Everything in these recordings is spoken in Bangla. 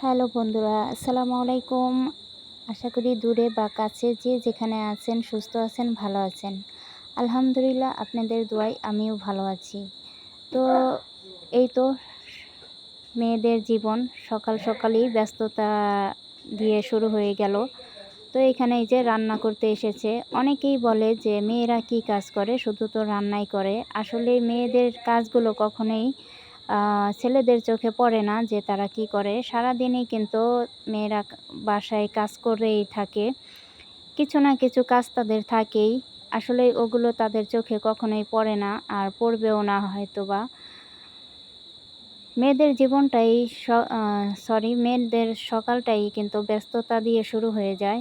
হ্যালো বন্ধুরা, আসসালামু আলাইকুম। আশা করি দূরে বা কাছে যে যেখানে আছেন, সুস্থ আছেন, ভালো আছেন। আলহামদুলিল্লাহ আপনাদের দোয়াই আমিও ভালো আছি। তো এই তো মেয়েদের জীবন, সকাল সকালেই ব্যস্ততা দিয়ে শুরু হয়ে গেল। তো এখানে এই যে রান্না করতে এসেছে, অনেকেই বলে যে মেয়েরা কি কাজ করে, শুধু তো রান্নাই করে। আসলে মেয়েদের কাজগুলো কখনোই ছেলেদের চোখে পড়ে না যে তারা কি করে। সারাদিনই কিন্তু মেয়েরা বাসায় কাজ করেই থাকে। কিছু না কিছু কাজ তাদের থাকেই। আসলে ওগুলো তাদের চোখে কখনোই পড়ে না, আর পড়বেও না হয়তো বা মেয়েদের জীবনটাই সরি মেয়েদের সকালটাই কিন্তু ব্যস্ততা দিয়ে শুরু হয়ে যায়।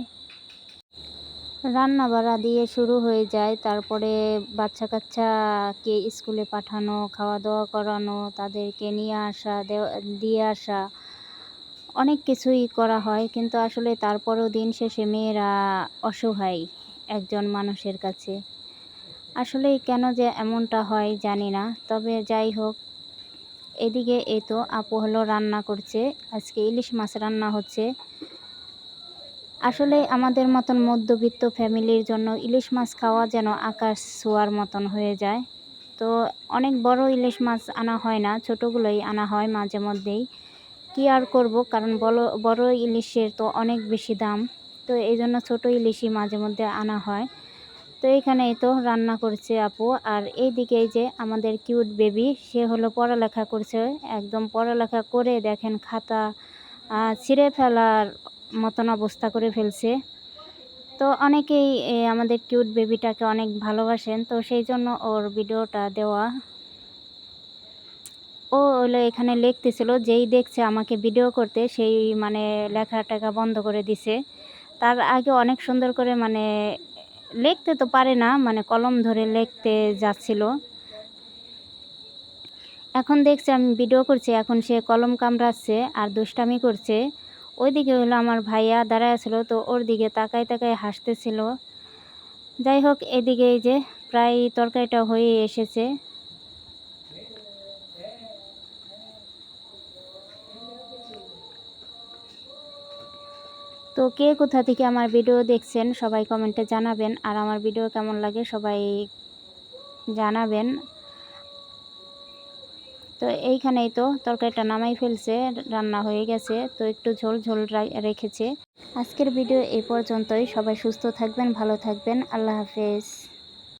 রান্না বাড়া দিয়ে শুরু হয়ে যায়। তারপরে বাচ্চা কাচ্চাকে স্কুলে পাঠানো খাওয়া দাওয়া করানো, তাদেরকে নিয়ে আসা দিয়ে আসা, অনেক কিছুই করা হয়। কিন্তু আসলে তারপরেও দিন শেষে মেয়েরা অসহায় একজন মানুষের কাছে। আসলে কেন যে এমনটা হয় জানি না, তবে যাই হোক, এদিকে এই তো আপু হলো রান্না করছে। আজকে ইলিশ মাছ রান্না হচ্ছে। আসলে আমাদের মতন মধ্যবিত্ত ফ্যামিলির জন্য ইলিশ মাছ খাওয়া যেন আকাশ ছোঁয়ার মতন হয়ে যায়। তো অনেক বড় ইলিশ মাছ আনা হয় না, ছোটোগুলোই আনা হয় মাঝে মধ্যেই। কী আর করব? কারণ বড় বড় ইলিশের তো অনেক বেশি দাম। তো এই জন্য ছোটো ইলিশই মাঝে মধ্যে আনা হয়। তো এখানেই তো রান্না করছে আপু। আর এই দিকে যে আমাদের কিউট বেবি, সে হলো পড়ালেখা করছে। একদম পড়ালেখা করে দেখেন খাতা ছিঁড়ে ফেলার মতন অবস্থা করে ফেলছে। তো অনেকেই আমাদের কিউট বেবিটাকে অনেক ভালোবাসেন, তো সেই জন্য ওর ভিডিওটা দেওয়া। ও হলো এখানে লিখতেছিল, যেই দেখছে আমাকে ভিডিও করতে, সেই মানে লেখা টেখা বন্ধ করে দিছে। তার আগে অনেক সুন্দর করে মানে লিখতে তো পারে না মানে কলম ধরে লিখতে যাচ্ছিল। এখন দেখছে আমি ভিডিও করছি, এখন সে কলম কামড়াচ্ছে আর দুষ্টামি করছে। ওইদিকে হলো আমার ভাইয়া দাঁড়ায় ছিল, তো ওর দিকে তাকায় তাকায় হাসতেছিল। যাই হোক, এদিকে এই যে প্রায় তরকারিটা হয়ে এসেছে। তো কে কোথা থেকে আমার ভিডিও দেখছেন সবাই কমেন্টে জানাবেন, আর আমার ভিডিও কেমন লাগে সবাই জানাবেন। তো এইখানেই তো তরকারিটা নামাই ফেলছে, রান্না হয়ে গেছে, তো একটু ঝোল ঝোল রেখেছে। আজকের ভিডিও এই পর্যন্তই, সবাই সুস্থ থাকবেন, ভালো থাকবেন, আল্লাহ হাফেজ।